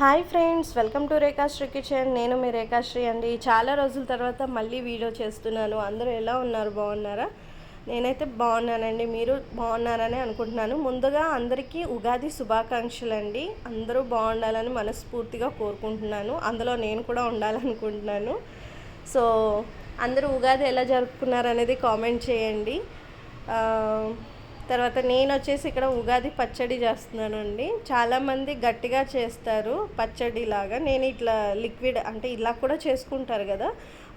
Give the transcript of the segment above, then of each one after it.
Hi friends welcome to Rekhashri kitchen. నేను మీ రేఖాశ్రీ అండి. చాలా రోజుల తర్వాత మళ్ళీ వీడియో చేస్తున్నాను. అందరూ ఎలా ఉన్నారు? బాగున్నారా? నేనైతే బాగున్నానండి. మీరు బాగున్నారని అనుకుంటున్నాను. ముందుగా అందరికీ ఉగాది శుభాకాంక్షలు అండి అందరూ బాగుండాలని మనస్ఫూర్తిగా కోరుకుంటున్నాను. అందులో నేను కూడా ఉండాలనుకుంటున్నాను. సో అందరూ ఉగాది ఎలా జరుపుకున్నారనేది కామెంట్ చేయండి. తర్వాత నేను వచ్చేసి ఇక్కడ ఉగాది పచ్చడి చేస్తున్నానండి. చాలామంది గట్టిగా చేస్తారు పచ్చడి లాగా నేను ఇట్లా లిక్విడ్ అంటే ఇలా కూడా చేసుకుంటారు కదా.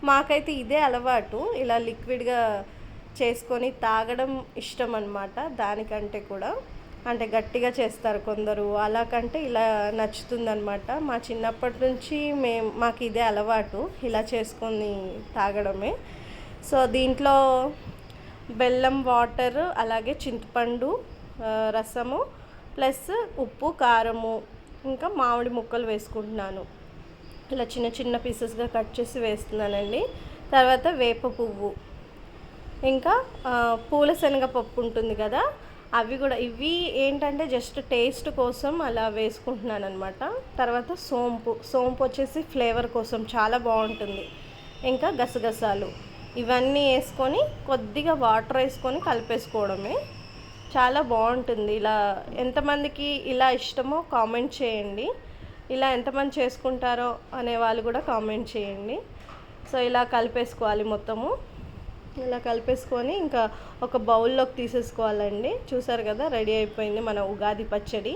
మాకైతే ఇదే అలవాటు. ఇలా లిక్విడ్గా చేసుకొని తాగడం ఇష్టం అనమాట దానికంటే కూడా. అంటే గట్టిగా చేస్తారు కొందరు. అలా కంటే ఇలా నచ్చుతుందనమాట మా చిన్నప్పటి నుంచి మేము మాకు ఇదే అలవాటు. ఇలా చేసుకొని తాగడమే. సో దీంట్లో బెల్లం వాటర్ అలాగే చింతపండు రసము ప్లస్ ఉప్పు కారము ఇంకా మామిడి ముక్కలు వేసుకుంటున్నాను. ఇలా చిన్న చిన్న పీసెస్గా కట్ చేసి వేస్తున్నానండి. తర్వాత వేప పువ్వు. ఇంకా పూల శనగపప్పు ఉంటుంది కదా అవి కూడా ఇవి ఏంటంటే జస్ట్ టేస్ట్ కోసం అలా వేసుకుంటున్నాను అనమాట తర్వాత సోంపు సోంపు వచ్చేసి ఫ్లేవర్ కోసం చాలా బాగుంటుంది. ఇంకా గసగసాలు. ఇవన్నీ వేసుకొని కొద్దిగా వాటర్ వేసుకొని కలిపేసుకోవడమే. చాలా బాగుంటుంది. ఇలా ఎంతమందికి ఇలా ఇష్టమో కామెంట్ చేయండి. ఇలా ఎంతమంది చేసుకుంటారో అనే వాళ్ళు కూడా కామెంట్ చేయండి. సో ఇలా కలిపేసుకోవాలి మొత్తము. ఇలా కలిపేసుకొని ఇంకా ఒక బౌల్లోకి తీసేసుకోవాలండి. చూసారు కదా రెడీ అయిపోయింది మన ఉగాది పచ్చడి.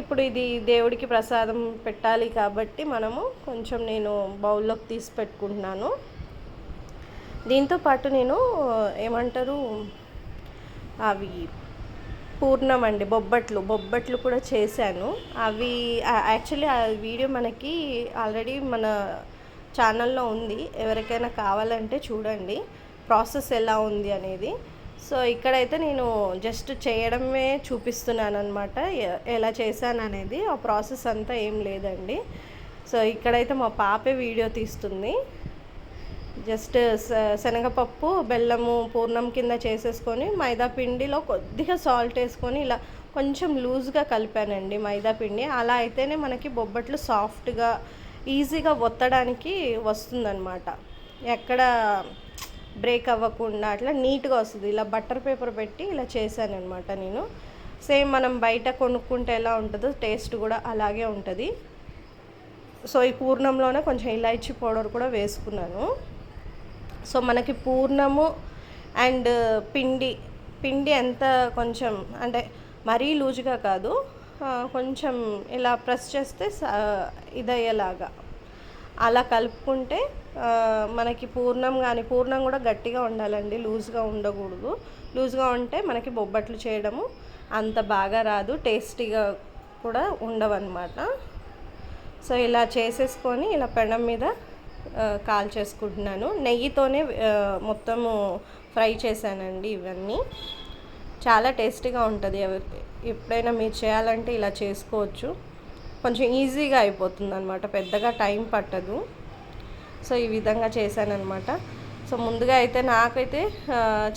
ఇప్పుడు ఇది దేవుడికి ప్రసాదం పెట్టాలి కాబట్టి మనము కొంచెం నేను బౌల్లోకి తీసి పెట్టుకుంటున్నాను. దీంతో పాటు నేను ఏమంటారు అవి పూర్ణం అండి బొబ్బట్లు బొబ్బట్లు కూడా చేశాను. అవి యాక్చువల్లీ ఆ వీడియో మనకి ఆల్రెడీ మన ఛానల్లో ఉంది. ఎవరికైనా కావాలంటే చూడండి. ప్రాసెస్ ఎలా ఉంది అనేది. సో ఇక్కడైతే నేను జస్ట్ చేయడమే చూపిస్తున్నాను అనమాట ఎలా చేశాను అనేది ఆ ప్రాసెస్ అంతా ఏం లేదండి. సో ఇక్కడైతే మా పాపే వీడియో తీస్తుంది. జస్ట్ శనగపప్పు బెల్లము పూర్ణం కింద చేసేసుకొని మైదా పిండిలో కొద్దిగా సాల్ట్ వేసుకొని ఇలా కొంచెం లూజ్గా కలిపానండి మైదా పిండి. అలా అయితేనే మనకి బొబ్బట్లు సాఫ్ట్గా ఈజీగా ఒత్తడానికి వస్తుందన్నమాట. ఎక్కడ బ్రేక్ అవ్వకుండా అట్లా నీట్గా వస్తుంది. ఇలా బటర్ పేపర్ పెట్టి ఇలా చేశాను అనమాట నేను. సేమ్ మనం బయట కొనుక్కుంటే ఎలా ఉంటుందో టేస్ట్ కూడా అలాగే ఉంటుంది. సో ఈ పూర్ణంలోనే కొంచెం ఇలాచి పౌడర్ కూడా వేసుకున్నాను. సో మనకి పూర్ణము అండ్ పిండి పిండి ఎంత కొంచెం అంటే మరీ లూజ్గా కాదు కొంచెం ఇలా ప్రెస్ చేస్తే ఇదయ్యేలాగా. అలా కలుపుకుంటే మనకి పూర్ణం కానీ పూర్ణం కూడా గట్టిగా ఉండాలండి లూజ్గా ఉండకూడదు. లూజ్గా ఉంటే మనకి బొబ్బట్లు చేయడము అంత బాగా రాదు టేస్టీగా కూడా ఉండవన్నమాట. సో ఇలా చేసేసుకొని ఇలా పెనం మీద కాల్ చేసుకుంటున్నాను. నెయ్యితోనే మొత్తము ఫ్రై చేశానండి ఇవన్నీ. చాలా టేస్టీగా ఉంటుంది. ఎప్పుడైనా మీరు చేయాలంటే ఇలా చేసుకోవచ్చు. కొంచెం ఈజీగా అయిపోతుంది అనమాట పెద్దగా టైం పట్టదు. సో ఈ విధంగా చేశానమాట సో ముందుగా అయితే నాకైతే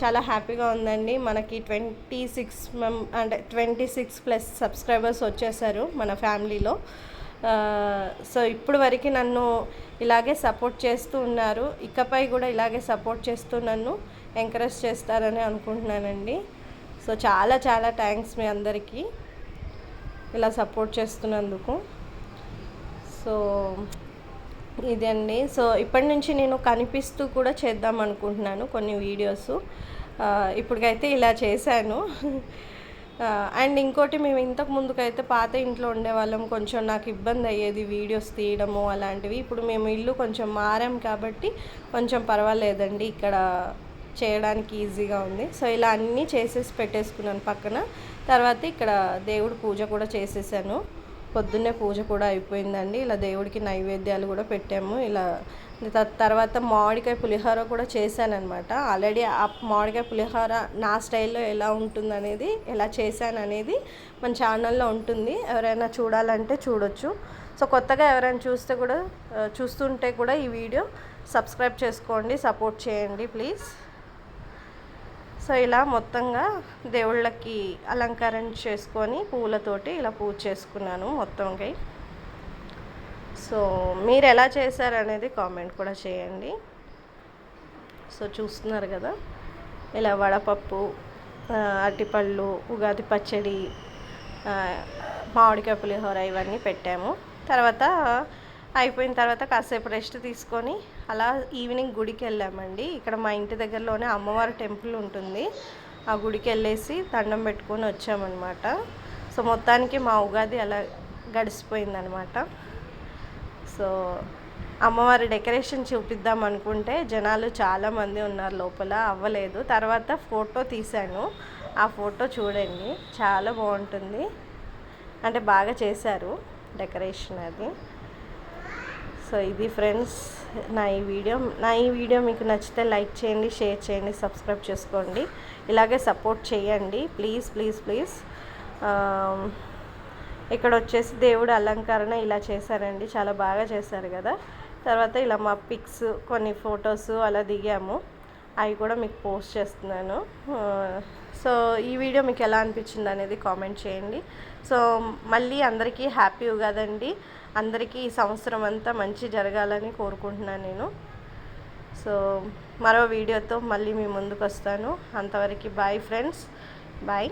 చాలా హ్యాపీగా ఉందండి. మనకి ట్వంటీ సిక్స్ మెం అంటే ట్వంటీ సిక్స్ ప్లస్ సబ్స్క్రైబర్స్ వచ్చేసారు మన ఫ్యామిలీలో. సో ఇప్పుడు వరకు నన్ను ఇలాగే సపోర్ట్ చేస్తూ ఉన్నారు. ఇకపై కూడా ఇలాగే సపోర్ట్ చేస్తూ నన్ను ఎంకరేజ్ చేస్తారని అనుకుంటున్నానండి. సో చాలా చాలా థ్యాంక్స్ మీ అందరికీ ఇలా సపోర్ట్ చేస్తున్నందుకు. సో ఇదండి. సో ఇప్పటి నుంచి నేను కనిపిస్తూ కూడా చేద్దాం అనుకుంటున్నాను కొన్ని వీడియోస్. ఇప్పటికైతే ఇలా చేశాను. అండ్ ఇంకోటి మేము ఇంతకు ముందుకైతే పాత ఇంట్లో ఉండేవాళ్ళం. కొంచెం నాకు ఇబ్బంది అయ్యేది వీడియోస్ తీయడము అలాంటివి. ఇప్పుడు మేము ఇల్లు కొంచెం మారాం కాబట్టి కొంచెం పర్వాలేదండి. ఇక్కడ చేయడానికి ఈజీగా ఉంది. సో ఇలా అన్నీ చేసేసి పెట్టేసుకున్నాను పక్కన. తర్వాత ఇక్కడ దేవుడు పూజ కూడా చేసేసాను. పొద్దున్నే పూజ కూడా అయిపోయిందండి. ఇలా దేవుడికి నైవేద్యాలు కూడా పెట్టాము. ఇలా త- తర్వాత మామిడికాయ పులిహోర కూడా చేశానమాట ఆల్రెడీ ఆ మామిడికాయ పులిహోర నా స్టైల్లో ఎలా ఉంటుందనేది ఎలా చేశాను అనేది మన ఛానల్లో ఉంటుంది. ఎవరైనా చూడాలంటే చూడొచ్చు. సో కొత్తగా ఎవరైనా చూస్తే కూడా చూస్తుంటే కూడా ఈ వీడియో సబ్స్క్రైబ్ చేసుకోండి సపోర్ట్ చేయండి ప్లీజ్. సో ఇలా మొత్తంగా దేవుళ్ళకి అలంకరణ చేసుకొని పూలతోటి ఇలా పూజ చేసుకున్నాను మొత్తంకి సో మీరు ఎలా చేశారనేది కామెంట్ కూడా చేయండి. సో చూస్తున్నారు కదా ఇలా వడపప్పు అరటిపళ్ళు ఉగాది పచ్చడి మామిడికాయ పులిహోర ఇవన్నీ పెట్టాము. తర్వాత అయిపోయిన తర్వాత కాసేపు రెస్ట్ తీసుకొని అలా ఈవినింగ్ గుడికి వెళ్ళామండి. ఇక్కడ మా ఇంటి దగ్గరలోనే అమ్మవారి టెంపుల్ ఉంటుంది. ఆ గుడికి వెళ్ళేసి దండం పెట్టుకొని వచ్చామన్నమాట. సో మొత్తానికి మా ఉగాది అలా గడిచిపోయిందనమాట సో అమ్మవారి డెకరేషన్ చూపిద్దాం అనుకుంటే జనాలు చాలామంది ఉన్నారు లోపల అవ్వలేదు. తర్వాత ఫోటో తీశాను. ఆ ఫోటో చూడండి. చాలా బాగుంటుంది. అంటే బాగా చేశారు డెకరేషన్ అది. సో ఇది ఫ్రెండ్స్ నా ఈ వీడియో. నా ఈ వీడియో మీకు నచ్చితే లైక్ చేయండి షేర్ చేయండి సబ్స్క్రైబ్ చేసుకోండి. ఇలాగే సపోర్ట్ చేయండి. Please please please. ఇక్కడ వచ్చేసి దేవుడు అలంకరణ ఇలా చేశారండి. చాలా బాగా చేశారు కదా. తర్వాత ఇలా మా పిక్స్ కొన్ని ఫొటోస్ అలా దిగాము. అవి కూడా మీకు పోస్ట్ చేస్తున్నాను. సో ఈ వీడియో మీకు ఎలా అనిపించింది అనేది కామెంట్ చేయండి. సో మళ్ళీ అందరికీ హ్యాపీ ఉగాదండి. అందరికీ ఈ సంవత్సరం అంతా మంచి జరగాలని కోరుకుంటున్నాను నేను. సో మరో వీడియోతో మళ్ళీ మీ ముందుకు వస్తాను. అంతవరకు బాయ్ ఫ్రెండ్స్ బాయ్